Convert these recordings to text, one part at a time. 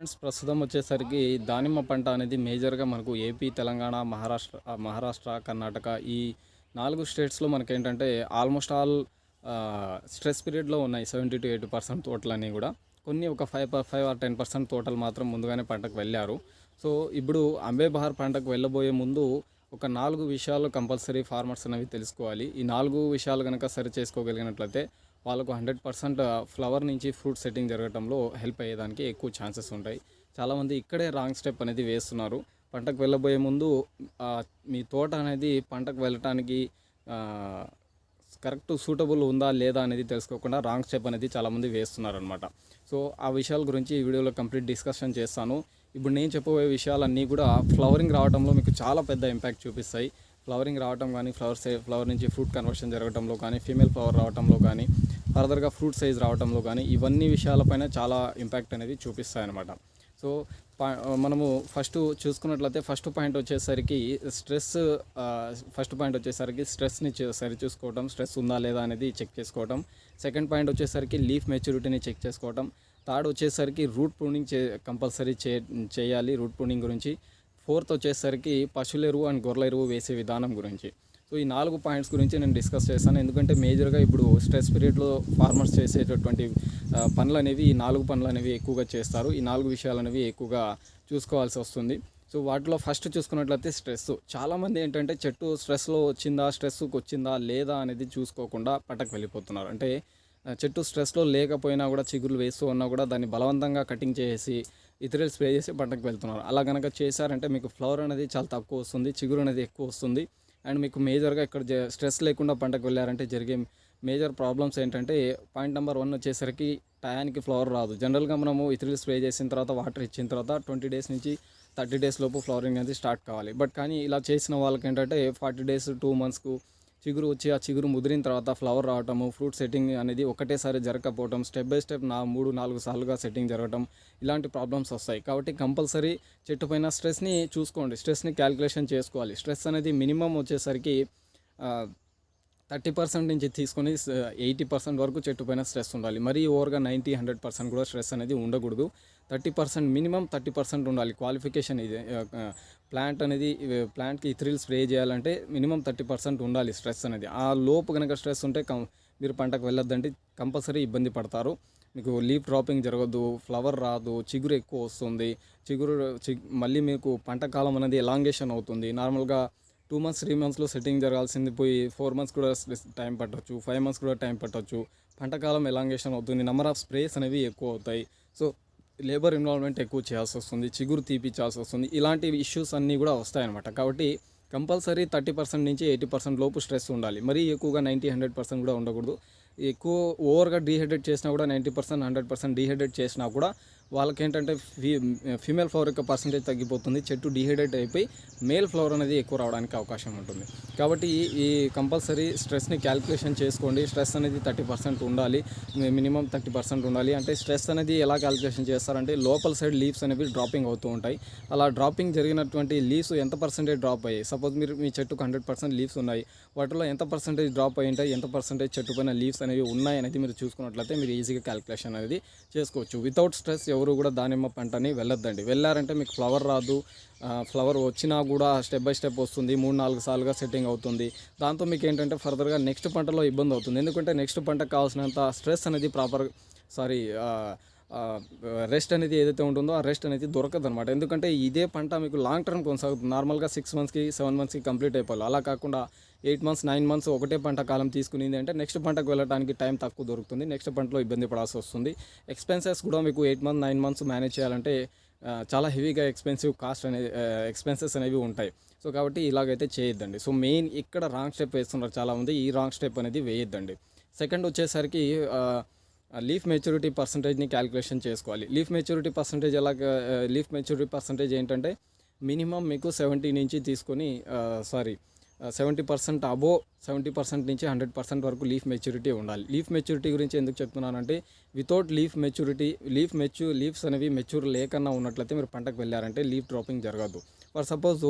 Friends ప్రస్తుతం వచ్చేసరికి దానిమ్మ పంట అనేది మేజర్గా మనకు ఏపీ తెలంగాణ మహారాష్ట్ర మహారాష్ట్ర కర్ణాటక ఈ నాలుగు స్టేట్స్లో మనకి ఏంటంటే ఆల్మోస్ట్ ఆల్ స్ట్రెస్ పీరియడ్లో ఉన్నాయి సెవెంటీ టు ఎయిటీ పర్సెంట్ తోటలన్నీ కూడా. కొన్ని ఒక five five or ten percent తోటలు మాత్రం ముందుగానే పంటకు వెళ్ళారు. సో ఇప్పుడు అంబే బహార్ పంటకు వెళ్ళబోయే ముందు ఒక నాలుగు విషయాలు కంపల్సరీ ఫార్మర్స్ అనేవి తెలుసుకోవాలి. ఈ నాలుగు విషయాలు కనుక సరి చేసుకోగలిగినట్లయితే వాళ్ళకు హండ్రెడ్ పర్సెంట్ ఫ్లవర్ నుంచి ఫ్రూట్ సెట్టింగ్ జరగడంలో హెల్ప్ అయ్యేదానికి ఎక్కువ ఛాన్సెస్ ఉంటాయి. చాలామంది ఇక్కడే రాంగ్ స్టెప్ అనేది వేస్తున్నారు. పంటకు వెళ్ళబోయే ముందు మీ తోట అనేది పంటకు వెళ్ళటానికి కరెక్ట్ సూటబుల్ ఉందా లేదా అనేది తెలుసుకోకుండా రాంగ్ స్టెప్ అనేది చాలామంది వేస్తున్నారు అనమాట సో ఆ విషయాల గురించి ఈ వీడియోలో కంప్లీట్ డిస్కషన్ చేస్తాను. ఇప్పుడు నేను చెప్పబోయే విషయాలన్నీ కూడా ఫ్లవరింగ్ రావడంలో మీకు చాలా పెద్ద ఇంపాక్ట్ చూపిస్తాయి. ఫ్లవరింగ్ రావటం కానీ ఫ్లవర్ సైజ్ ఫ్లవర్ నుంచి ఫ్రూట్ కన్వర్షన్ జరగడంలో కానీ ఫీమేల్ ఫ్లవర్ రావడంలో కానీ ఫర్దర్గా ఫ్రూట్ సైజ్ రావడంలో కానీ ఇవన్నీ విషయాలపైన చాలా ఇంపాక్ట్ అనేది చూపిస్తాయన్నమాట. సో మనము ఫస్ట్ చూసుకున్నట్లయితే ఫస్ట్ పాయింట్ వచ్చేసరికి స్ట్రెస్ ఫస్ట్ పాయింట్ వచ్చేసరికి స్ట్రెస్ని సరి చూసుకోవడం స్ట్రెస్ ఉందా లేదా అనేది చెక్ చేసుకోవడం సెకండ్ పాయింట్ వచ్చేసరికి లీఫ్ మెచ్యూరిటీని చెక్ చేసుకోవడం థర్డ్ వచ్చేసరికి రూట్ ప్రూనింగ్ చే కంపల్సరీ చే చేయాలి రూట్ ప్రూనింగ్ గురించి. ఫోర్త్ వచ్చేసరికి పశువుల ఎరువు అండ్ గొర్రెల ఎరువు వేసే విధానం గురించి. సో ఈ నాలుగు పాయింట్స్ గురించి నేను డిస్కస్ చేస్తాను ఎందుకంటే మేజర్గా ఇప్పుడు స్ట్రెస్ పీరియడ్లో ఫార్మర్స్ చేసేటటువంటి పనులు అనేవి ఈ నాలుగు పనులు అనేవి ఎక్కువగా చేస్తారు. ఈ నాలుగు విషయాలు అనేవి ఎక్కువగా చూసుకోవాల్సి వస్తుంది. సో వాటిలో ఫస్ట్ చూసుకున్నట్లయితే స్ట్రెస్. చాలామంది ఏంటంటే చెట్టు స్ట్రెస్లో వచ్చిందా స్ట్రెస్కి వచ్చిందా లేదా అనేది చూసుకోకుండా పట్టకు వెళ్ళిపోతున్నారు. అంటే చెట్టు స్ట్రెస్లో లేకపోయినా కూడా చిగురులు వేస్తూ ఉన్నా కూడా దాన్ని బలవంతంగా కటింగ్ చేసి ఇతరులు స్ప్రే చేసి పంటకు వెళ్తున్నారు. అలా కనుక చేశారంటే మీకు ఫ్లవర్ అనేది చాలా తక్కువ వస్తుంది చిగురు అనేది ఎక్కువ వస్తుంది. అండ్ మీకు మేజర్గా ఇక్కడ జ- స్ట్రెస్ లేకుండా పంటకు వెళ్ళారంటే జరిగే మేజర్ ప్రాబ్లమ్స్ ఏంటంటే పాయింట్ నెంబర్ వన్ వచ్చేసరికి టయానికి ఫ్లవర్ రాదు. జనరల్గా మనము ఇతరులు స్ప్రే చేసిన తర్వాత వాటర్ ఇచ్చిన తర్వాత ట్వంటీ డేస్ నుంచి థర్టీ డేస్ లోపు ఫ్లవరింగ్ అనేది స్టార్ట్ కావాలి. బట్ కానీ ఇలా చేసిన వాళ్ళకి ఏంటంటే ఫార్టీ డేస్ టూ మంత్స్కు చిగురు వచ్చి ఆ చిగురు ముదిరిన తర్వాత ఫ్లవర్ రావటము ఫ్రూట్ సెట్టింగ్ అనేది ఒకటేసారి జరగకపోవటం స్టెప్ బై స్టెప్ నా మూడు నాలుగు సార్లుగా సెట్టింగ్ జరగటం ఇలాంటి ప్రాబ్లమ్స్ వస్తాయి. కాబట్టి కంపల్సరీ చెట్టు పైన స్ట్రెస్ని చూసుకోండి. స్ట్రెస్ని క్యాలిక్యులేషన్ చేసుకోవాలి. స్ట్రెస్ అనేది మినిమం వచ్చేసరికి థర్టీ పర్సెంట్ నుంచి తీసుకొని ఎయిటీ పర్సెంట్ వరకు చెట్టు పైన స్ట్రెస్ ఉండాలి. మరీ ఓవర్గా నైంటీ హండ్రెడ్ పర్సెంట్ కూడా స్ట్రెస్ అనేది ఉండకూడదు. Thirty percent minimum thirty percent ఉండాలి. క్వాలిఫికేషన్ ఇది. ప్లాంట్ అనేది ప్లాంట్కి ఇథ్రిల్ స్ప్రే చేయాలంటే మినిమం థర్టీ పర్సెంట్ ఉండాలి స్ట్రెస్ అనేది. ఆ లోపు కనుక స్ట్రెస్ ఉంటే కం మీరు పంటకు వెళ్ళొద్దంటే కంపల్సరీ ఇబ్బంది పడతారు. మీకు లీఫ్ డ్రాపింగ్ జరగదు ఫ్లవర్ రాదు చిగురు ఎక్కువ వస్తుంది. చిగురు చి మళ్ళీ మీకు పంట కాలం అనేది ఎలాంగేషన్ అవుతుంది. నార్మల్గా టూ మంత్స్ త్రీ మంత్స్లో సెట్టింగ్ జరగాల్సింది పోయి ఫోర్ మంత్స్ కూడా టైం పట్టొచ్చు ఫైవ్ మంత్స్ కూడా టైం పట్టొచ్చు. పంటకాలం ఎలాంగేషన్ అవుతుంది నెంబర్ ఆఫ్ స్ప్రేస్ అనేవి ఎక్కువ అవుతాయి. సో లేబర్ ఇన్వాల్వ్మెంట్ ఎక్కువ చేయాల్సి వస్తుంది చిగురు తీపిచ్చాల్సి వస్తుంది ఇలాంటి ఇష్యూస్ అన్నీ కూడా వస్తాయన్నమాట. కాబట్టి కంపల్సరీ థర్టీ పర్సెంట్ నుంచి ఎయిటీ పర్సెంట్ లోపు స్ట్రెస్ ఉండాలి. మరీ ఎక్కువగా నైంటీ హండ్రెడ్ పర్సెంట్ కూడా ఉండకూడదు. ఎక్కువ ఓవర్గా డీహైడ్రేట్ చేసినా కూడా ninety percent hundred percent dehydrate చేసినా కూడా వాళ్ళకి ఏంటంటే ఫీ ఫీమేల్ ఫ్లవర్ యొక్క పర్సంటేజ్ తగ్గిపోతుంది చెట్టు డిహైడ్రేట్ అయిపోయి మేల్ ఫ్లవర్ అనేది ఎక్కువ రావడానికి అవకాశం ఉంటుంది. కాబట్టి ఈ- ఈ కంపల్సరీ స్ట్రెస్ని క్యాలిక్యులేషన్ చేసుకోండి. స్ట్రెస్ అనేది థర్టీ పర్సెంట్ ఉండాలి మినిమం థర్టీ పర్సెంట్ ఉండాలి. అంటే స్ట్రెస్ అనేది ఎలా క్యాలిక్యులేషన్ చేస్తారంటే లోపల సైడ్ లీవ్స్ అనేవి డ్రాపింగ్ అవుతూ ఉంటాయి. అలా డ్రాపింగ్ జరిగినటువంటి లీవ్స్ ఎంత పర్సెంటేజ్ డ్రాప్ అయ్యాయి? సపోజ్ మీరు మీ చెట్టుకు హండ్రెడ్ పర్సెంట్ లీవ్స్ ఉన్నాయి. వాటిలో ఎంత పర్సెంటేజ్ డ్రాప్ అయి ఉంటాయి? ఎంత పర్సెంటేజ్ చెట్టు పైన లీవ్స్ అనేవి ఉన్నాయి అనేది మీరు చూసుకున్నట్లయితే మీరు ఈజీగా క్యాలిక్యులేషన్ అనేది చేసుకోవచ్చు. వితౌట్ స్ట్రెస్ ఎవరు కూడా దానిమ్మ పంటని వెళ్ళొద్దండి. వెళ్ళారంటే మీకు ఫ్లవర్ రాదు. ఫ్లవర్ వచ్చినా కూడా స్టెప్ బై స్టెప్ వస్తుంది. మూడు నాలుగు సార్లుగా సెట్టింగ్ అవుతుంది. దాంతో మీకు ఏంటంటే ఫర్దర్గా నెక్స్ట్ పంటలో ఇబ్బంది అవుతుంది. ఎందుకంటే నెక్స్ట్ పంటకు కావాల్సినంత స్ట్రెస్ అనేది ప్రాపర్ సారీ రెస్ట్ అనేది ఏదైతే ఉంటుందో ఆ రెస్ట్ అనేది దొరకదు అనమాట ఎందుకంటే ఇదే పంట మీకు లాంగ్ టర్మ్ కొనసాగుతుంది. నార్మల్గా సిక్స్ మంత్స్కి సెవెన్ మంత్స్కి కంప్లీట్ అయిపోవాలి. అలా కాకుండా ఎయిట్ మంత్స్ నైన్ మంత్స్ ఒకటే పంట కాలం తీసుకునింది అంటే నెక్స్ట్ పంటకు వెళ్ళడానికి టైం తక్కువ దొరుకుతుంది. నెక్స్ట్ పంటలో ఇబ్బంది పడాల్సి వస్తుంది. ఎక్స్పెన్సెస్ కూడా మీకు eight month nine months manage చేయాలంటే చాలా హెవీగా ఎక్స్పెన్సివ్ కాస్ట్ అనేది ఎక్స్పెన్సెస్ అనేవి ఉంటాయి. సో కాబట్టి ఇలాగైతే చేయొద్దండి. సో మెయిన్ ఇక్కడ రాంగ్ స్టెప్ వేస్తున్నారు చాలామంది. ఈ రాంగ్ స్టెప్ అనేది వేయొద్దండి. సెకండ్ వచ్చేసరికి లీఫ్ మెచ్యూరిటీ పర్సంటేజ్ని క్యాలిక్యులేషన్ చేసుకోవాలి. లీఫ్ మెచ్యూరిటీ పర్సంటేజ్ ఎలా లీఫ్ మెచ్యూరిటీ పర్సంటేజ్ ఏంటంటే మినిమం మీకు సెవెంటీ నుంచి తీసుకొని sorry seventy percent above seventy percent నుంచి హండ్రెడ్ పర్సెంట్ వరకు లీఫ్ మెచ్యూరిటీ ఉండాలి. లీఫ్ మెచ్యూరిటీ గురించి ఎందుకు చెప్తున్నానంటే వితౌట్ లీఫ్ మెచ్యూరిటీ లీఫ్ మెచ్యూ లీవ్స్ అనేవి మెచ్యూర్ లేకన్నా ఉన్నట్లయితే మీరు పంటకు వెళ్ళారంటే లీఫ్ డ్రాపింగ్ జరగదు. ఫర్ సపోజ్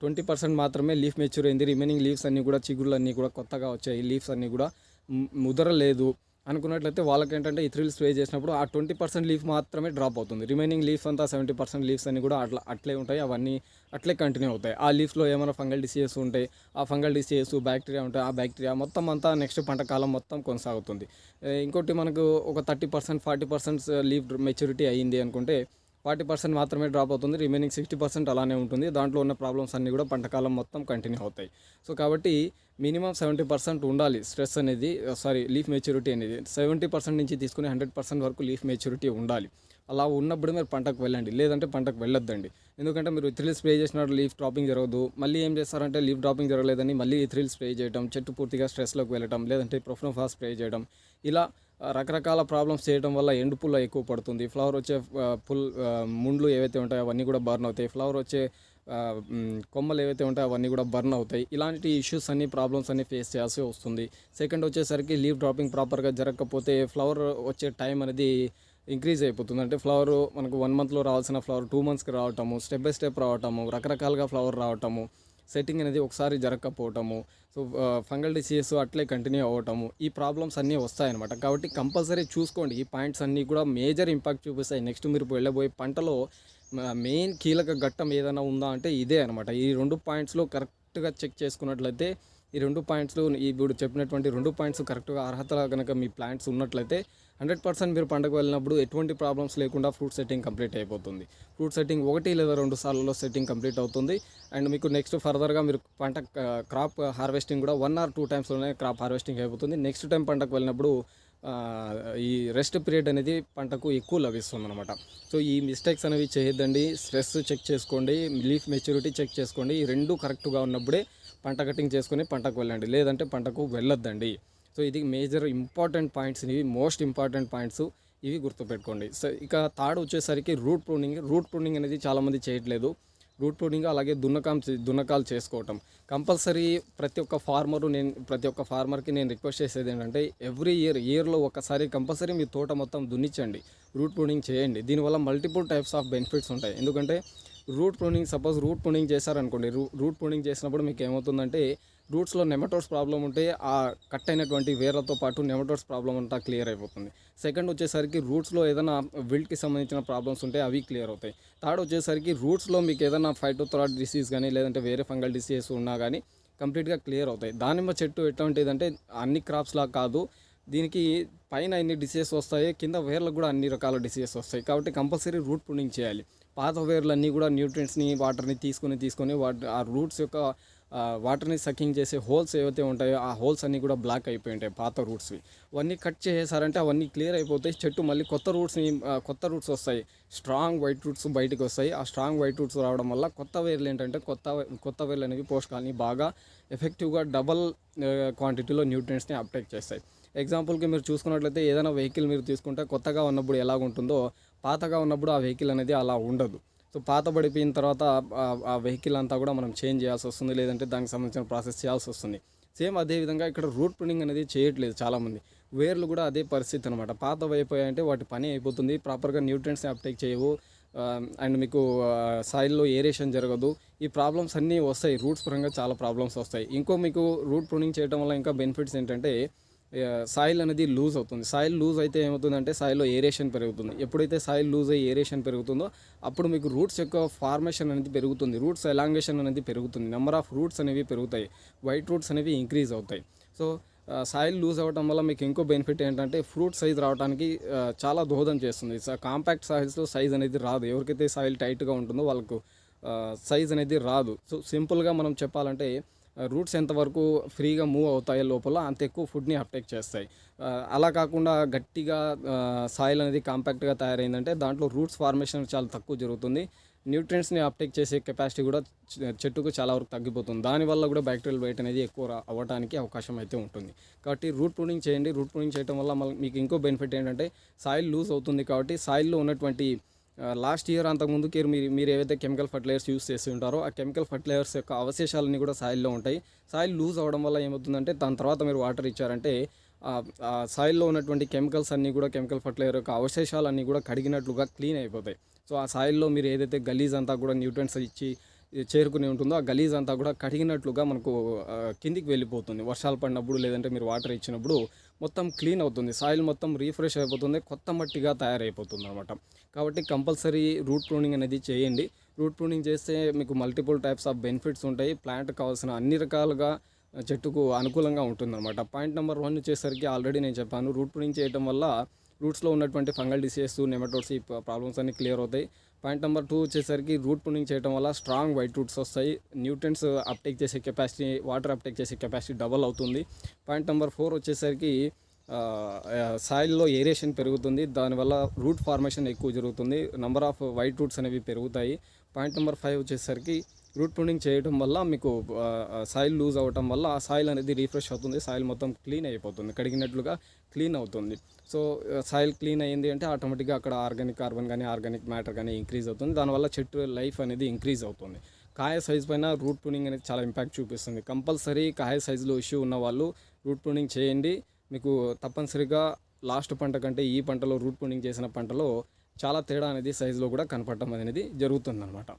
ట్వంటీ పర్సెంట్ మాత్రమే లీఫ్ మెచ్యూర్ అయింది రిమైనింగ్ లీవ్స్ అన్నీ కూడా చిగుళ్ళు అన్నీ కూడా కొత్తగా వచ్చాయి లీవ్స్ అన్నీ కూడా ముదరలేదు అనుకున్నట్లయితే వాళ్ళకి ఏంటంటే ఇథ్రిల్ స్ప్రే చేసినప్పుడు ఆ ట్వంటీ పర్సెంట్ లీఫ్ మాత్రమే డ్రాప్ అవుతుంది. రిమైనింగ్ లీఫ్ అంతా సెవెంటీ పర్సెంట్ లీఫ్స్ అన్ని కూడా అట్లా అట్లే ఉంటాయి. అవన్నీ అట్లే కంటిన్యూ అవుతాయి. ఆ లీఫ్లో ఏమైనా ఫంగల్ డిసీజెస్ ఉంటాయి ఆ ఫంగల్ డిసీజెస్ బ్యాక్టీరియా ఉంటాయి ఆ బ్యాక్టీరియా మొత్తం అంతా నెక్స్ట్ పంట కాలం మొత్తం కొనసాగుతుంది. ఇంకోటి మనకు ఒక thirty percent forty percent leaf maturity అయ్యింది అనుకుంటే ఫార్టీ పర్సెంట్ మాత్రమే డ్రాప్ అవుతుంది. రిమైనింగ్ సిక్స్టీ పర్సెంట్ అలానే ఉంటుంది. దాంట్లో ఉన్న ప్రాబ్లమ్స్ అన్నీ కూడా పంటకాలం మొత్తం కంటిన్యూ అవుతాయి. సో కాబట్టి మినిమం సెవెంటీ పర్సెంట్ ఉండాలి స్ట్రెస్ అనేది సారీ లీఫ్ మెచ్యూరిటీ అనేది. సెవెంటీ పర్సెంట్ నుంచి తీసుకుని హండ్రెడ్ పర్సెంట్ వరకు లీఫ్ మెచ్యూరిటీ ఉండాలి. అలా ఉన్నప్పుడు మీరు పంటకు వెళ్ళండి. లేదంటే పంటకు వెళ్ళొద్దండి. ఎందుకంటే మీరు థ్రిల్ స్ప్రే చేసినప్పుడు లీఫ్ డ్రాపింగ్ జరగదు. మళ్ళీ ఏం చేస్తారంటే లీఫ్ డ్రాపింగ్ జరగలేదని మళ్ళీ థ్రిల్ స్ప్రే చేయడం చెట్టు పూర్తిగా స్ట్రెస్లోకి వెళ్ళడం లేదంటే ప్రొఫ్నోఫాస్ స్ప్రే చేయడం ఇలా రకరకాల ప్రాబ్లమ్స్ చేయడం వల్ల ఎండు పుల్ల ఎక్కువ పడుతుంది. ఫ్లవర్ వచ్చే పుల్ ముండ్లు ఏవైతే ఉంటాయో అవన్నీ కూడా బర్న్ అవుతాయి. ఫ్లవర్ వచ్చే కొమ్మలు ఏవైతే ఉంటాయో అవన్నీ కూడా బర్న్ అవుతాయి. ఇలాంటి ఇష్యూస్ అన్ని ప్రాబ్లమ్స్ అన్ని ఫేస్ చేయాల్సి వస్తుంది. సెకండ్ వచ్చేసరికి లీవ్ డ్రాపింగ్ ప్రాపర్గా జరగకపోతే ఫ్లవర్ వచ్చే టైం అనేది ఇంక్రీజ్ అయిపోతుంది. అంటే ఫ్లవర్ మనకు వన్ మంత్లో రావాల్సిన ఫ్లవర్ టూ మంత్స్కి రావటము స్టెప్ బై స్టెప్ రావటము రకరకాలుగా ఫ్లవర్ రావటము. సెట్టింగ్ అనేది ఒకసారి జరగకపోవటము సో ఫంగల్ డిసీజెస్ అట్లే కంటిన్యూ అవ్వటము ఈ ప్రాబ్లమ్స్ అన్నీ వస్తాయన్నమాట. కాబట్టి కంపల్సరీ చూసుకోండి. ఈ పాయింట్స్ అన్నీ కూడా మేజర్ ఇంపాక్ట్ చూపిస్తాయి. నెక్స్ట్ మీరు వెళ్ళబోయే పంటలో మెయిన్ కీలక ఘట్టం ఏదైనా ఉందా అంటే ఇదే అనమాట ఈ రెండు పాయింట్స్లో కరెక్ట్గా చెక్ చేసుకున్నట్లయితే ఈ రెండు పాయింట్స్లో ఇప్పుడు చెప్పినటువంటి రెండు పాయింట్స్ కరెక్ట్గా అర్హత కనుక మీ ప్లాంట్స్ ఉన్నట్లయితే హండ్రెడ్ పర్సెంట్ మీరు పంటకు వెళ్ళినప్పుడు ఎటువంటి ప్రాబ్లమ్స్ లేకుండా ఫ్రూట్ సెట్టింగ్ కంప్లీట్ అయిపోతుంది. ఫ్రూట్ సెట్టింగ్ ఒకటి లేదా రెండు సార్లలో సెట్టింగ్ కంప్లీట్ అవుతుంది. అండ్ మీకు నెక్స్ట్ ఫర్దర్గా మీరు పంట క్రాప్ హార్వెస్టింగ్ కూడా వన్ ఆర్ టూ టైమ్స్లోనే క్రాప్ హార్వెస్టింగ్ అయిపోతుంది. నెక్స్ట్ టైం పంటకు వెళ్ళినప్పుడు ఈ రెస్ట్ పీరియడ్ అనేది పంటకు ఎక్కువ లభిస్తుంది అనమాట సో ఈ మిస్టేక్స్ అనేవి చేయొద్దండి. స్ట్రెస్ చెక్ చేసుకోండి. లీఫ్ మెచ్యూరిటీ చెక్ చేసుకోండి. ఈ రెండు కరెక్ట్గా ఉన్నప్పుడే పంట కటింగ్ చేసుకొని పంటకు వెళ్ళండి. లేదంటే పంటకు వెళ్ళొద్దండి. సో ఇది మేజర్ ఇంపార్టెంట్ పాయింట్స్ ఇవి మోస్ట్ ఇంపార్టెంట్ పాయింట్స్ ఇవి గుర్తుపెట్టుకోండి. సో ఇక థర్డ్ వచ్చేసరికి రూట్ ప్రూనింగ్ రూట్ ప్రూనింగ్ అనేది చాలామంది చేయట్లేదు. రూట్ ప్రూనింగ్ అలాగే దున్నకం చే- దున్నకాలు చేసుకోవటం. కంపల్సరీ ప్రతి ఒక్క ఫార్మరు నేను ప్రతి ఒక్క ఫార్మర్కి నేను రిక్వెస్ట్ చేసేది ఏంటంటే ఎవ్రీ ఇయర్ ఇయర్లో ఒకసారి కంపల్సరీ మీ తోట మొత్తం దున్నించండి. రూట్ ప్రూనింగ్ చేయండి. దీనివల్ల మల్టిపుల్ టైప్స్ ఆఫ్ బెనిఫిట్స్ ఉంటాయి. ఎందుకంటే root pruning suppose root pruning చేశారనుకోండి రూ రూట్ ప్రూనింగ్ చేసినప్పుడు మీకు ఏమవుతుందంటే రూట్స్లో నెమటోడ్స్ ప్రాబ్లం ఉంటే ఆ కట్ అయినటువంటి వేర్లతో పాటు నెమటోడ్స్ ప్రాబ్లం అంతా క్లియర్ అయిపోతుంది. సెకండ్ వచ్చేసరికి రూట్స్లో ఏదైనా విల్ట్కి సంబంధించిన ప్రాబ్లమ్స్ ఉంటే అవి క్లియర్ అవుతాయి. థర్డ్ వచ్చేసరికి రూట్స్లో మీకు ఏదైనా ఫైటోథ్రాట్ డిసీజ్ కానీ లేదంటే వేరే ఫంగల్ డిసీజెస్ ఉన్నా కానీ కంప్లీట్గా క్లియర్ అవుతాయి. దానిమ్మ చెట్టు ఎటువంటిదంటే అన్ని క్రాప్స్లా కాదు. దీనికి పైన ఎన్ని డిసీజెస్ వస్తాయి కింద వేర్లకు కూడా అన్ని రకాల డిసీజెస్ వస్తాయి. కాబట్టి కంపల్సరీ రూట్ పుణింగ్ చేయాలి. పాత వేర్లన్నీ కూడా న్యూట్రియంట్స్ని వాటర్ని తీసుకొని తీసుకొని వాటి ఆ రూట్స్ యొక్క వాటర్ని సకింగ్ చేసే హోల్స్ ఏవైతే ఉంటాయో ఆ హోల్స్ అన్నీ కూడా బ్లాక్ అయిపోయి ఉంటాయి పాత రూట్స్వి. అవన్నీ కట్ చేసేసారంటే అవన్నీ క్లియర్ అయిపోతాయి. చెట్టు మళ్ళీ కొత్త రూట్స్ని కొత్త రూట్స్ వస్తాయి. స్ట్రాంగ్ వైట్ రూట్స్ బయటకు వస్తాయి. ఆ స్ట్రాంగ్ వైట్ రూట్స్ రావడం వల్ల కొత్త వేర్లు ఏంటంటే కొత్త కొత్త వేర్లు అనేవి పోషకాలని బాగా ఎఫెక్టివ్గా డబల్ క్వాంటిటీలో న్యూట్రియంట్స్ని అప్టేక్ చేస్తాయి. ఎగ్జాంపుల్కి మీరు చూసుకున్నట్లయితే ఏదైనా వెహికల్ మీరు తీసుకుంటే కొత్తగా ఉన్నప్పుడు ఎలాగుంటుందో పాతగా ఉన్నప్పుడు ఆ వెహికల్ అనేది అలా ఉండదు. సో పాత పడిపోయిన తర్వాత ఆ- వెహికల్ అంతా కూడా మనం చేంజ్ చేయాల్సి వస్తుంది లేదంటే దానికి సంబంధించిన ప్రాసెస్ చేయాల్సి వస్తుంది. సేమ్ అదే విధంగా ఇక్కడ రూట్ ప్రింటింగ్ అనేది చేయట్లేదు చాలామంది. వేర్లు కూడా అదే పరిస్థితి అనమాట పాత అయిపోయాయంటే వాటి పని అయిపోతుంది. ప్రాపర్గా న్యూట్రియంట్స్ని అప్టేక్ చేయవు. అండ్ మీకు సాయిల్లో ఏరేషన్ జరగదు. ఈ ప్రాబ్లమ్స్ అన్నీ వస్తాయి. రూట్స్ పరంగా చాలా ప్రాబ్లమ్స్ వస్తాయి. ఇంకో మీకు రూట్ ప్రూనింగ్ చేయడం వల్ల ఇంకా బెనిఫిట్స్ ఏంటంటే సాయిల్ అనేది లూజ్ అవుతుంది. సాయిల్ లూజ్ అయితే ఏమవుతుందంటే సాయిల్లో ఏరేషన్ పెరుగుతుంది. ఎప్పుడైతే సాయిల్ లూజ్ అయ్యి ఏరేషన్ పెరుగుతుందో అప్పుడు మీకు రూట్స్ యొక్క ఫార్మేషన్ అనేది పెరుగుతుంది. రూట్స్ ఎలాంగేషన్ అనేది పెరుగుతుంది. నెంబర్ ఆఫ్ రూట్స్ అనేవి పెరుగుతాయి. వైట్ రూట్స్ అనేవి ఇంక్రీజ్ అవుతాయి. సో సాయిల్ లూజ్ అవ్వడం వల్ల మీకు ఇంకో బెనిఫిట్ ఏంటంటే ఫ్రూట్ సైజ్ రావడానికి చాలా దోహదం చేస్తుంది. కాంపాక్ట్ సాయిల్స్లో సైజ్ అనేది రాదు. ఎవరికైతే సాయిల్ టైట్గా ఉంటుందో వాళ్ళకు సైజ్ అనేది రాదు. సో సింపుల్గా మనం చెప్పాలంటే రూట్స్ ఎంతవరకు ఫ్రీగా మూవ్ అవుతాయో లోపల అంత ఎక్కువ ఫుడ్ని అప్టేక్ చేస్తాయి. అలా కాకుండా గట్టిగా సాయిల్ అనేది కాంపాక్ట్గా తయారైందంటే దాంట్లో రూట్స్ ఫార్మేషన్ చాలా తక్కువ జరుగుతుంది. న్యూట్రియంట్స్ని అప్టేక్ చేసే కెపాసిటీ కూడా చెట్టుకు చాలా వరకు తగ్గిపోతుంది. దానివల్ల కూడా బ్యాక్టీరియల్ వెయిట్ అనేది ఎక్కువ అవ్వడానికి అవకాశం అయితే ఉంటుంది. కాబట్టి రూట్ ప్రూనింగ్ చేయండి. రూట్ ప్రూనింగ్ చేయడం వల్ల మీకు ఇంకో బెనిఫిట్ ఏంటంటే సాయిల్ లూజ్ అవుతుంది కాబట్టి సాయిల్లో ఉన్నటువంటి లాస్ట్ ఇయర్ అంతకుముందుకి మీరు మీరు ఏవైతే కెమికల్ ఫర్టిలైజర్స్ యూస్ చేసి ఉంటారో ఆ కెమికల్ ఫర్టిలైజర్స్ యొక్క అవశేషాలన్నీ కూడా సాయిల్లో ఉంటాయి. సాయిల్ లూజ్ అవడం వల్ల ఏమవుతుందంటే దాని తర్వాత మీరు వాటర్ ఇచ్చారంటే ఆ సాయిల్లో ఉన్నటువంటి కెమికల్స్ అన్నీ కూడా కెమికల్ ఫర్టిలైజర్ యొక్క అవశేషాలన్నీ కూడా కడిగినట్లుగా క్లీన్ అయిపోతాయి. సో ఆ సాయిల్లో మీరు ఏదైతే గలీజ్ అంతా కూడా న్యూట్రియంట్స్ ఇచ్చి చేరుకుని ఉంటుందో ఆ గలీజ్ అంతా కూడా కడిగినట్లుగా మనకు కిందికి వెళ్ళిపోతుంది. వర్షాలు పడినప్పుడు లేదంటే మీరు వాటర్ ఇచ్చినప్పుడు మొత్తం క్లీన్ అవుతుంది. సాయిల్ మొత్తం రీఫ్రెష్ అయిపోతుంది. కొత్త మట్టిగా తయారైపోతుంది అనమాట కాబట్టి కంపల్సరీ రూట్ ప్రూనింగ్ అనేది చేయండి. రూట్ ప్రూనింగ్ చేస్తే మీకు మల్టిపుల్ టైప్స్ ఆఫ్ బెనిఫిట్స్ ఉంటాయి. ప్లాంట్ కావాల్సిన అన్ని రకాలుగా చెట్టుకు అనుకూలంగా ఉంటుందన్నమాట. పాయింట్ నెంబర్ వన్ వచ్చేసరికి ఆల్రెడీ నేను చెప్పాను. రూట్ ప్రూనింగ్ చేయడం వల్ల రూట్స్లో ఉన్నటువంటి ఫంగల్ డిసీజెస్ నెమటోడ్స్ ఈ ప్రాబ్లమ్స్ అన్ని క్లియర్ అవుతాయి. పాయింట్ నెంబర్ టూ వచ్చేసరికి రూట్ ప్రూనింగ్ చేయడం వల్ల స్ట్రాంగ్ వైట్ రూట్స్ వస్తాయి. న్యూట్రియన్స్ అప్టేక్ చేసే కెపాసిటీ వాటర్ అప్టేక్ చేసే కెపాసిటీ డబల్ అవుతుంది. పాయింట్ నెంబర్ ఫోర్ వచ్చేసరికి సాయిల్లో ఏరియేషన్ పెరుగుతుంది. దానివల్ల రూట్ ఫార్మేషన్ ఎక్కువ జరుగుతుంది. నంబర్ ఆఫ్ వైట్ రూట్స్ అనేవి పెరుగుతాయి. పాయింట్ నెంబర్ ఫైవ్ వచ్చేసరికి రూట్ ప్రూనింగ్ చేయడం వల్ల మీకు సాయిల్ లూజ్ అవ్వటం వల్ల ఆ సాయిల్ అనేది రీఫ్రెష్ అవుతుంది. సాయిల్ మొత్తం క్లీన్ అయిపోతుంది. కడిగినట్లుగా క్లీన్ అవుతుంది. సో సాయిల్ క్లీన్ అయ్యింది అంటే ఆటోమేటిక్గా అక్కడ ఆర్గానిక్ కార్బన్ కానీ ఆర్గానిక్ మ్యాటర్ కానీ ఇంక్రీజ్ అవుతుంది. దానివల్ల చెట్టు లైఫ్ అనేది ఇంక్రీజ్ అవుతుంది. కాయ సైజ్ పైన రూట్ ప్రూనింగ్ అనేది చాలా ఇంపాక్ట్ చూపిస్తుంది. కంపల్సరీ కాయ సైజులో ఇష్యూ ఉన్న వాళ్ళు రూట్ ప్రూనింగ్ చేయండి. మీకు తప్పనిసరిగా లాస్ట్ పంట కంటే ఈ పంటలో రూట్ ప్రూనింగ్ చేసిన పంటలో చాలా తేడా అనేది సైజులో కూడా కనపడటం అనేది జరుగుతుందన్నమాట.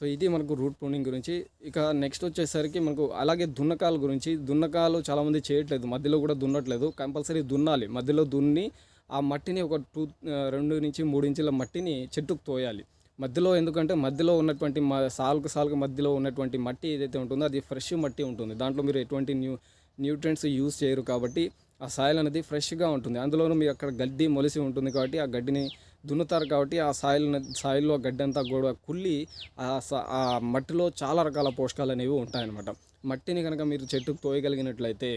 సో ఇది మనకు రూట్ ప్రూనింగ్ గురించి. ఇక నెక్స్ట్ వచ్చేసరికి మనకు అలాగే దున్నకాల గురించి. దున్నకాలు చాలామంది చేయట్లేదు. మధ్యలో కూడా దున్నట్లేదు. కంపల్సరీ దున్నాలి. మధ్యలో దున్ని ఆ మట్టిని ఒక టూ రెండు నుంచి మూడు ఇంచుల మట్టిని చెట్టుకు తోయాలి. మధ్యలో ఎందుకంటే మధ్యలో ఉన్నటువంటి మ సాల్కు సాలుకు మధ్యలో ఉన్నటువంటి మట్టి ఏదైతే ఉంటుందో అది ఫ్రెష్ మట్టి ఉంటుంది. దాంట్లో మీరు ఎటువంటి న్యూ న్యూట్రియంట్స్ యూజ్ చేయరు కాబట్టి ఆ సాయిల్ అనేది ఫ్రెష్గా ఉంటుంది. అందులోనూ మీరు అక్కడ గడ్డి మొలిసి ఉంటుంది కాబట్టి ఆ గడ్డిని దున్నుతారు కాబట్టి ఆ సాయిల్ సాయిల్లో గడ్డి అంతా కూడా కుళ్ళి ఆ స- ఆ మట్టిలో చాలా రకాల పోషకాలు అనేవి ఉంటాయన్నమాట. మట్టిని కనుక మీరు చెట్టుకు తోయగలిగినట్లయితే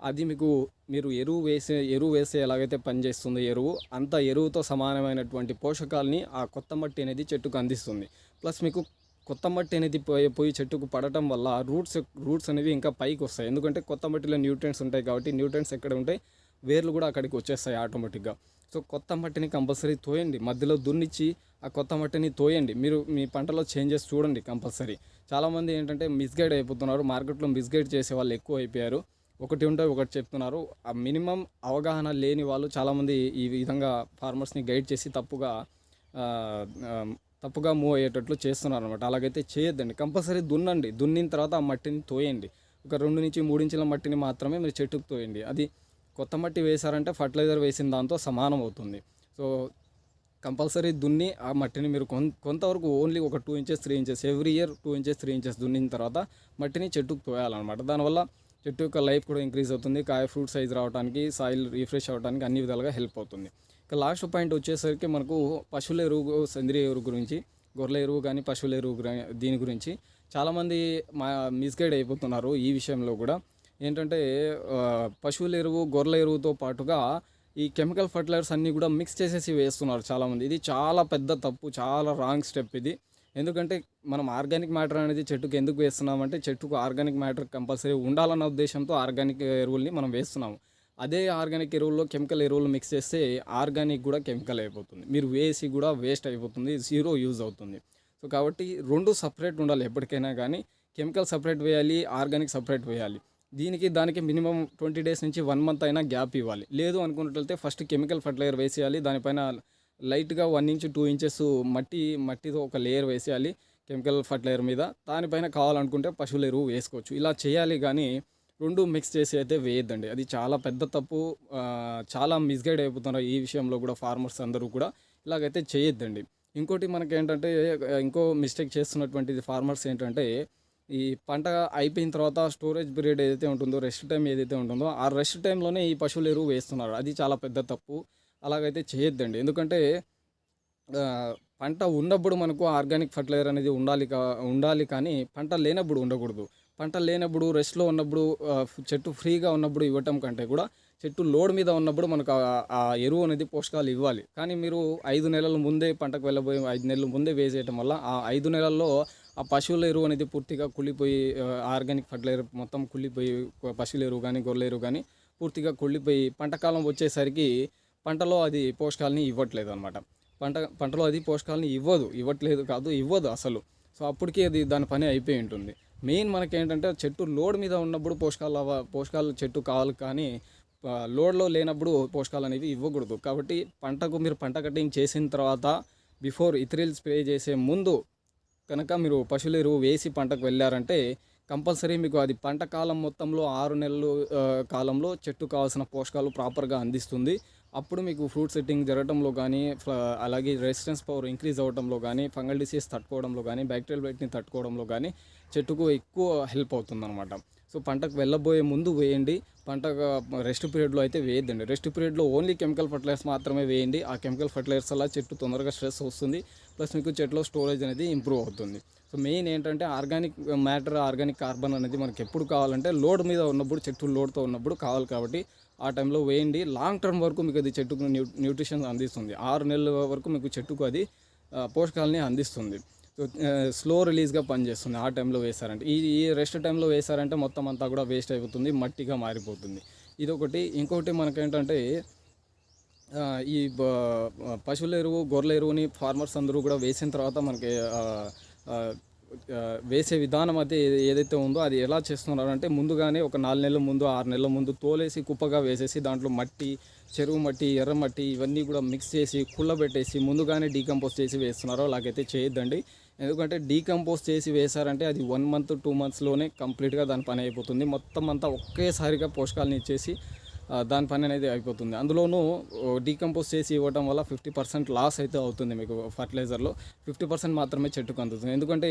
అది మీకు మీరు ఎరువు వేసే ఎరువు వేసే ఎలాగైతే పనిచేస్తుంది ఎరువు అంత ఎరువుతో సమానమైనటువంటి పోషకాలని ఆ కొత్త మట్టి అనేది చెట్టుకు అందిస్తుంది. ప్లస్ మీకు కొత్త మట్టి అనేది పోయి పోయి చెట్టుకు పడటం వల్ల రూట్స్ రూట్స్ అనేవి ఇంకా పైకి వస్తాయి. ఎందుకంటే కొత్త మట్టిలో న్యూట్రియంట్స్ ఉంటాయి కాబట్టి న్యూట్రియంట్స్ ఎక్కడ ఉంటాయి? వేర్లు కూడా అక్కడికి వచ్చేస్తాయి ఆటోమేటిక్గా. సో కొత్త మట్టిని కంపల్సరీ తోయండి. మధ్యలో దున్నిచ్చి ఆ కొత్త మట్టిని తోయండి. మీరు మీ పంటలో చేంజెస్ చూడండి కంపల్సరీ. చాలామంది ఏంటంటే మిస్గైడ్ అయిపోతున్నారు. మార్కెట్లో మిస్గైడ్ చేసే వాళ్ళు ఎక్కువ అయిపోయారు. ఒకటి ఉంటే ఒకటి చెప్తున్నారు. ఆ మినిమం అవగాహన లేని వాళ్ళు చాలామంది ఈ విధంగా ఫార్మర్స్ని గైడ్ చేసి తప్పుగా తప్పుగా మూవ్ అయ్యేటట్లు చేస్తున్నారు అనమాట అలాగైతే చేయొద్దండి. కంపల్సరీ దున్నండి. దున్నిన తర్వాత ఆ మట్టిని తోయండి. ఒక రెండు నుంచి మూడు ఇంచుల మట్టిని మాత్రమే మీరు చెట్టుకు తోయండి. అది కొత్త మట్టి వేశారంటే ఫర్టిలైజర్ వేసిన దాంతో సమానం అవుతుంది. సో కంపల్సరీ దున్ని ఆ మట్టిని మీరు కొంత కొంతవరకు ఓన్లీ ఒక two inches three inches every year two inches three inches దున్నిన తర్వాత మట్టిని చెట్టుకు తోయాలన్నమాట. దానివల్ల చెట్టు యొక్క లైఫ్ కూడా ఇంక్రీజ్ అవుతుంది. కాయ ఫ్రూట్ సైజ్ రావడానికి సాయిల్ రీఫ్రెష్ అవ్వడానికి అన్ని విధాలుగా హెల్ప్ అవుతుంది. ఇక లాస్ట్ పాయింట్ వచ్చేసరికి మనకు పశువుల ఎరువు సేంద్రియ ఎరువు గురించి గొర్రెల ఎరువు కానీ పశువుల ఎరువు దీని గురించి చాలామంది మా మిస్గైడ్ అయిపోతున్నారు ఈ విషయంలో కూడా. ఏంటంటే పశువుల ఎరువు గొర్రెల ఎరువుతో పాటుగా ఈ కెమికల్ ఫర్టిలైజర్స్ అన్నీ కూడా మిక్స్ చేసేసి వేస్తున్నారు చాలామంది. ఇది చాలా పెద్ద తప్పు చాలా రాంగ్ స్టెప్ ఇది. ఎందుకంటే మనం ఆర్గానిక్ మ్యాటర్ అనేది చెట్టుకు ఎందుకు వేస్తున్నామంటే చెట్టుకు ఆర్గానిక్ మ్యాటర్ కంపల్సరీ ఉండాలన్న ఉద్దేశంతో ఆర్గానిక్ ఎరువుల్ని మనం వేస్తున్నాము. అదే ఆర్గానిక్ ఎరువుల్లో కెమికల్ ఎరువులు మిక్స్ చేస్తే ఆర్గానిక్ కూడా కెమికల్ అయిపోతుంది. మీరు వేసి కూడా వేస్ట్ అయిపోతుంది జీరో యూజ్ అవుతుంది. సో కాబట్టి రెండు సపరేట్ ఉండాలి ఎప్పటికైనా కానీ. కెమికల్ సపరేట్ వేయాలి ఆర్గానిక్ సపరేట్ వేయాలి. దీనికి దానికి మినిమం ట్వంటీ డేస్ నుంచి వన్ మంత్ అయినా గ్యాప్ ఇవ్వాలి. లేదు అనుకున్నట్లయితే ఫస్ట్ కెమికల్ ఫర్టిలైజర్ వేసేయాలి. దానిపైన లైట్గా వన్ ఇంచ్ టూ ఇంచెస్ మట్టి మట్టితో ఒక లేయర్ వేసేయాలి కెమికల్ ఫర్టిలైజర్ మీద. దానిపైన కావాలనుకుంటే పశువుల ఎరువు వేసుకోవచ్చు. ఇలా చేయాలి కానీ రెండు మిక్స్ చేసి అయితే వేయద్దండి. అది చాలా పెద్ద తప్పు. చాలా మిస్గైడ్ అయిపోతున్నారు ఈ విషయంలో కూడా ఫార్మర్స్ అందరూ కూడా. ఇలాగైతే చేయొద్దండి. ఇంకోటి మనకి ఏంటంటే ఇంకో మిస్టేక్ చేస్తున్నటువంటిది ఫార్మర్స్ ఏంటంటే ఈ పంట అయిపోయిన తర్వాత స్టోరేజ్ పీరియడ్ ఏదైతే ఉంటుందో రెస్ట్ టైం ఏదైతే ఉంటుందో ఆ రెస్ట్ టైంలోనే ఈ పశువుల ఎరువు వేస్తున్నారు. అది చాలా పెద్ద తప్పు. అలాగైతే చేయొద్దండి. ఎందుకంటే పంట ఉన్నప్పుడు మనకు ఆర్గానిక్ ఫర్టిలైజర్ అనేది ఉండాలి కా ఉండాలి కానీ పంట లేనప్పుడు ఉండకూడదు. పంట లేనప్పుడు రెస్ట్లో ఉన్నప్పుడు చెట్టు ఫ్రీగా ఉన్నప్పుడు ఇవ్వటం కంటే కూడా చెట్టు లోడ్ మీద ఉన్నప్పుడు మనకు ఆ- ఎరువు అనేది పోషకాలు ఇవ్వాలి. కానీ మీరు ఐదు నెలల ముందే పంటకు వెళ్ళబోయే ఐదు నెలల ముందే వేసేయటం వల్ల ఆ ఐదు నెలల్లో ఆ పశువుల ఎరువు అనేది పూర్తిగా కుళ్ళిపోయి ఆర్గానిక్ ఫర్టిలైజర్ మొత్తం కుళ్ళిపోయి పశువుల ఎరువు కానీ గొర్రెల ఎరువు కానీ పూర్తిగా కుళ్ళిపోయి పంటకాలం వచ్చేసరికి పంటలో అది పోషకాలని ఇవ్వట్లేదు అనమాట పంట పంటలో అది పోషకాలని ఇవ్వదు ఇవ్వట్లేదు కాదు ఇవ్వదు అసలు. సో అప్పటికి అది దాని పని అయిపోయి ఉంటుంది. మెయిన్ మనకి ఏంటంటే చెట్టు లోడ్ మీద ఉన్నప్పుడు పోషకాలు అవ పోషకాలు చెట్టు కావాలి కానీ లోడ్లో లేనప్పుడు పోషకాలు అనేవి ఇవ్వకూడదు. కాబట్టి పంటకు మీరు పంట కటింగ్ చేసిన తర్వాత బిఫోర్ ఇథ్రిల్ స్ప్రే చేసే ముందు కనుక మీరు పశువుల ఎరువు వేసి పంటకు వెళ్ళారంటే కంపల్సరీ మీకు అది పంట కాలం మొత్తంలో ఆరు నెలలు కాలంలో చెట్టు కావాల్సిన పోషకాలు ప్రాపర్గా అందిస్తుంది. అప్పుడు మీకు ఫ్రూట్ సెట్టింగ్ జరగడంలో కానీ అలాగే రెసిస్టెన్స్ పవర్ ఇంక్రీజ్ అవ్వడంలో కానీ ఫంగల్ డిసీజ్ తట్టుకోవడంలో కానీ బ్యాక్టీరియల్ బైట్ని తట్టుకోవడంలో కానీ చెట్టుకు ఎక్కువ హెల్ప్ అవుతుందన్నమాట. సో పంటకు వెళ్ళబోయే ముందు వేయండి. పంట రెస్ట్ పీరియడ్లో అయితే వేయద్దండి. రెస్ట్ పీరియడ్లో ఓన్లీ కెమికల్ ఫర్టిలైజర్స్ మాత్రమే వేయండి. ఆ కెమికల్ ఫర్టిలైజర్స్ వల్ల చెట్టు తొందరగా స్ట్రెస్ వస్తుంది. ప్లస్ మీకు చెట్టులో స్టోరేజ్ అనేది ఇంప్రూవ్ అవుతుంది. సో మెయిన్ ఏంటంటే ఆర్గానిక్ మ్యాటర్ ఆర్గానిక్ కార్బన్ అనేది మనకి ఎప్పుడు కావాలంటే లోడ్ మీద ఉన్నప్పుడు చెట్టు లోడ్తో ఉన్నప్పుడు కావాలి కాబట్టి ఆ టైంలో వేయండి. లాంగ్ టర్మ్ వరకు మీకు అది చెట్టుకు న్యూ న్యూట్రిషన్ అందిస్తుంది. ఆరు నెలల వరకు మీకు చెట్టుకు అది పోషకాలని అందిస్తుంది. సో స్లో రిలీజ్గా పనిచేస్తుంది ఆ టైంలో వేశారంటే. ఈ ఈ రెస్ట్ టైంలో వేశారంటే మొత్తం అంతా కూడా వేస్ట్ అయిపోతుంది మట్టిగా మారిపోతుంది. ఇదొకటి. ఇంకొకటి మనకేంటంటే ఈ పశువుల ఎరువు గొర్రెల ఎరువుని ఫార్మర్స్ అందరూ కూడా వేసిన తర్వాత మనకి వేసే విధానం అయితే ఏదైతే ఉందో అది ఎలా చేస్తున్నారు అంటే ముందుగానే ఒక నాలుగు నెలల ముందు ఆరు నెలల ముందు తోలేసి కుప్పగా వేసేసి దాంట్లో మట్టి చెరువు మట్టి ఎర్ర మట్టి ఇవన్నీ కూడా మిక్స్ చేసి కుళ్ళబెట్టేసి ముందుగానే డీకంపోజ్ చేసి వేస్తున్నారో. అలాగైతే చేయొద్దండి. ఎందుకంటే డీకంపోజ్ చేసి వేశారంటే అది వన్ మంత్ టూ మంత్స్లోనే కంప్లీట్గా దాని పని అయిపోతుంది. మొత్తం అంతా ఒకేసారిగా పోషకాలను ఇచ్చేసి దాని పని అనేది అయిపోతుంది. అందులోనూ డీకంపోజ్ చేసి ఇవ్వడం వల్ల ఫిఫ్టీ పర్సెంట్ లాస్ అయితే అవుతుంది మీకు ఫర్టిలైజర్లో. ఫిఫ్టీ పర్సెంట్ మాత్రమే చెట్టుకు అందుతుంది ఎందుకంటే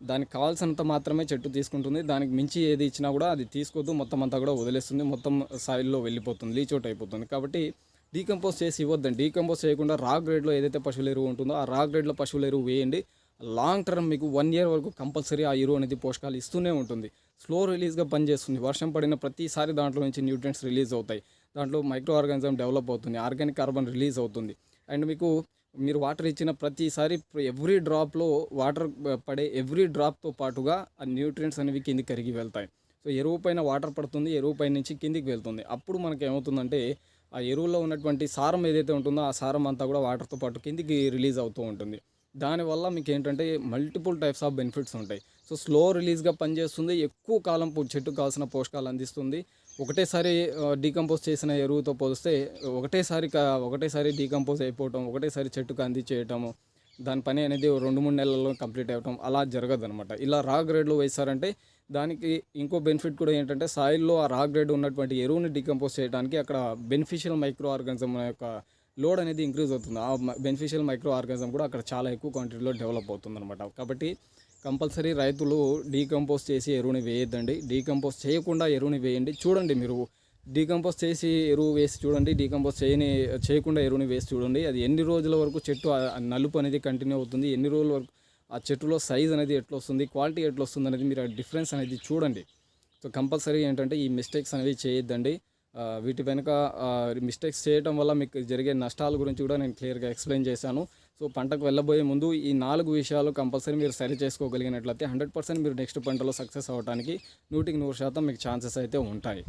దానికి కావాల్సినంత మాత్రమే చెట్టు తీసుకుంటుంది. దానికి మించి ఏది ఇచ్చినా కూడా అది తీసుకోవద్దు మొత్తం అంతా కూడా వదిలేస్తుంది. మొత్తం సాయిల్లో వెళ్ళిపోతుంది. లీచ్ అవుట్ అయిపోతుంది. కాబట్టి డీకంపోజ్ చేసి ఇవ్వద్దండి. డీకంపోజ్ చేయకుండా రా గ్రేడ్లో ఏదైతే పశువుల ఎరువు ఉంటుందో ఆ రా గ్రేడ్లో పశువుల ఎరువు వేయండి. లాంగ్ టర్మ్ మీకు వన్ ఇయర్ వరకు కంపల్సరీ ఆ ఎరువు అనేది పోషకాలు ఇస్తూనే ఉంటుంది. స్లో రిలీజ్గా పనిచేస్తుంది. వర్షం పడిన ప్రతిసారి దాంట్లో నుంచి న్యూట్రియంట్స్ రిలీజ్ అవుతాయి. దాంట్లో మైక్రో ఆర్గానిజం డెవలప్ అవుతుంది. ఆర్గానిక్ కార్బన్ రిలీజ్ అవుతుంది. అండ్ మీకు మీరు వాటర్ ఇచ్చిన ప్రతిసారి ఎవ్రీ డ్రాప్లో వాటర్ పడే ఎవ్రీ డ్రాప్తో పాటుగా ఆ న్యూట్రియంట్స్ అనేవి కిందికి కరిగి వెళ్తాయి. సో ఎరువు పైన వాటర్ పడుతుంది ఎరువు పై నుంచి కిందికి వెళ్తుంది. అప్పుడు మనకి ఏమవుతుందంటే ఆ ఎరువులో ఉన్నటువంటి సారం ఏదైతే ఉంటుందో ఆ సారం అంతా కూడా వాటర్తో పాటు కిందికి రిలీజ్ అవుతూ ఉంటుంది. దానివల్ల మీకు ఏంటంటే మల్టిపుల్ టైప్స్ ఆఫ్ బెనిఫిట్స్ ఉంటాయి. సో స్లో రిలీజ్గా పనిచేస్తుంది. ఎక్కువ కాలం చెట్టు చెట్టుకు కావాల్సిన పోషకాలు అందిస్తుంది. ఒకటేసారి డీకంపోజ్ చేసిన ఎరువుతో పోలిస్తే ఒకటేసారి కా- ఒకటేసారి డీకంపోజ్ అయిపోవటం ఒకటేసారి చెట్టుకు అందించేయటము దాని పని అనేది రెండు మూడు నెలల్లో కంప్లీట్ అవ్వటం అలా జరగదు అనమాట ఇలా రా గ్రేడ్లో వేశారంటే దానికి ఇంకో బెనిఫిట్ కూడా ఏంటంటే సాయిల్లో ఆ రా గ్రేడ్ ఉన్నటువంటి ఎరువుని డీకంపోజ్ చేయడానికి అక్కడ బెనిఫిషియల్ మైక్రో ఆర్గానిజం యొక్క లోడ్ అనేది ఇంక్రీజ్ అవుతుంది. ఆ బెనిఫిషియల్ మైక్రో ఆర్గానిజం కూడా అక్కడ చాలా ఎక్కువ క్వాంటిటీలో డెవలప్ అవుతుంది అనమాట కాబట్టి కంపల్సరీ రైతులు డీకంపోజ్ చేసి ఎరువుని వేయద్దండి. డీకంపోజ్ చేయకుండా ఎరువుని వేయండి. చూడండి మీరు. డీకంపోజ్ చేసి ఎరువు వేసి చూడండి. డీకంపోజ్ చేయని చేయకుండా ఎరువుని వేసి చూడండి. అది ఎన్ని రోజుల వరకు చెట్టు ఆ- నలుపు అనేది కంటిన్యూ అవుతుంది. ఎన్ని రోజుల వరకు ఆ చెట్టులో సైజ్ అనేది ఎట్లా వస్తుంది క్వాలిటీ ఎట్లా వస్తుంది అనేది మీరు ఆ డిఫరెన్స్ అనేది చూడండి. సో కంపల్సరీ ఏంటంటే ఈ మిస్టేక్స్ అనేవి చేయొద్దండి. వీటి వెనుక మిస్టేక్స్ చేయడం వల్ల మీకు జరిగే నష్టాల గురించి కూడా నేను క్లియర్గా ఎక్స్ప్లెయిన్ చేశాను. సో పంటకు వెళ్ళబోయే ముందు ఈ నాలుగు విషయాలు కంపల్సరీ మీరు సరి చేసుకోగలిగినట్లయితే హండ్రెడ్ పర్సెంట్ మీరు నెక్స్ట్ పంటలో సక్సెస్ అవడానికి నూటికి నూరు శాతం మీకు ఛాన్సెస్ అయితే ఉంటాయి.